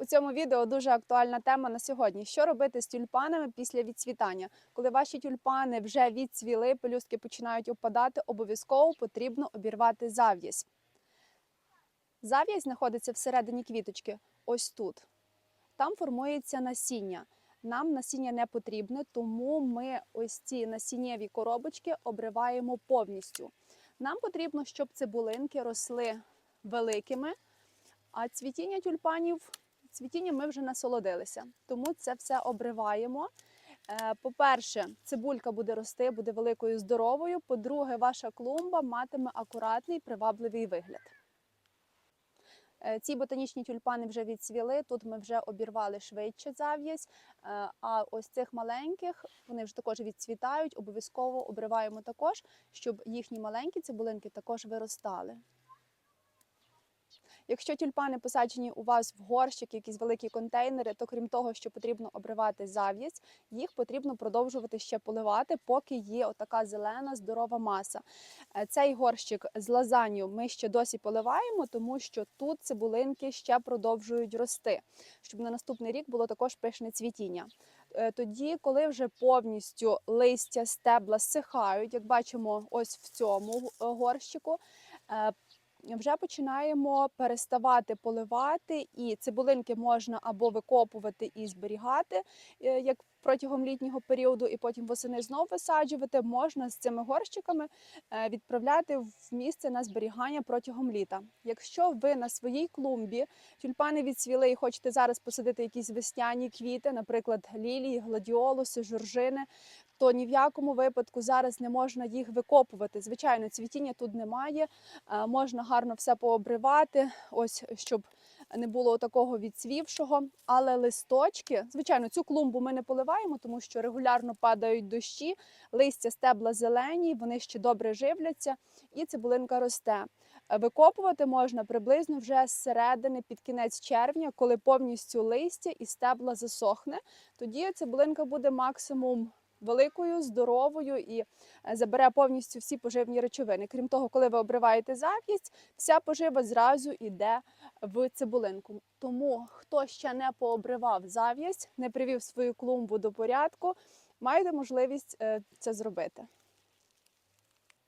У цьому відео дуже актуальна тема на сьогодні. Що робити з тюльпанами після відцвітання? Коли ваші тюльпани вже відцвіли, пелюстки починають опадати, обов'язково потрібно обірвати зав'язь. Зав'язь знаходиться всередині квіточки, ось тут. Там формується насіння. Нам насіння не потрібне, тому ми ось ці насіннєві коробочки обриваємо повністю. Нам потрібно, щоб цибулинки росли великими, а цвітіння тюльпанів, цвітіння ми вже насолодилися, тому це все обриваємо. Е, По-перше, цибулька буде рости, буде великою здоровою. По-друге, ваша клумба матиме акуратний привабливий вигляд. Е, Ці ботанічні тюльпани вже відцвіли. Тут ми вже обірвали швидше зав'язь. Е, А ось цих маленьких вони вже також відцвітають. Обов'язково обриваємо також, щоб їхні маленькі цибулинки також виростали. Якщо тюльпани посаджені у вас в горщик, якісь великі контейнери, то крім того, що потрібно обривати зав'язь, їх потрібно продовжувати ще поливати, поки є отака зелена здорова маса. Е, Цей горщик з лазанью ми ще досі поливаємо, тому що тут цибулинки ще продовжують рости, щоб на наступний рік було також пишне цвітіння. Е, Тоді, коли вже повністю листя стебла зсихають, як бачимо, ось в цьому е, горщику. Вже починаємо переставати поливати, і цибулинки можна або викопувати і зберігати, е, як протягом літнього періоду, і потім восени знов висаджувати. Можна з цими горщиками е, відправляти в місце на зберігання протягом літа. Якщо ви на своїй клумбі тюльпани відцвіли і хочете зараз посадити якісь весняні квіти, наприклад, лілії, гладіолуси, жоржини, то ні в якому випадку зараз не можна їх викопувати. Звичайно, цвітіння тут немає. Е, Можна гарно все пообривати, ось щоб не було такого відцвівшого. Але листочки, звичайно, цю клумбу ми не поливаємо, тому що регулярно падають дощі, листя стебла зелені, вони ще добре живляться, і цибулинка росте. Викопувати можна приблизно вже з середини під кінець червня, коли повністю листя і стебла засохне. Тоді цибулинка буде максимум великою, здоровою і е, забере повністю всі поживні речовини. Крім того, коли ви обриваєте зав'язь, вся пожива зразу йде в цибулинку. Тому хто ще не пообривав зав'язь, не привів свою клумбу до порядку, маєте можливість е, це зробити.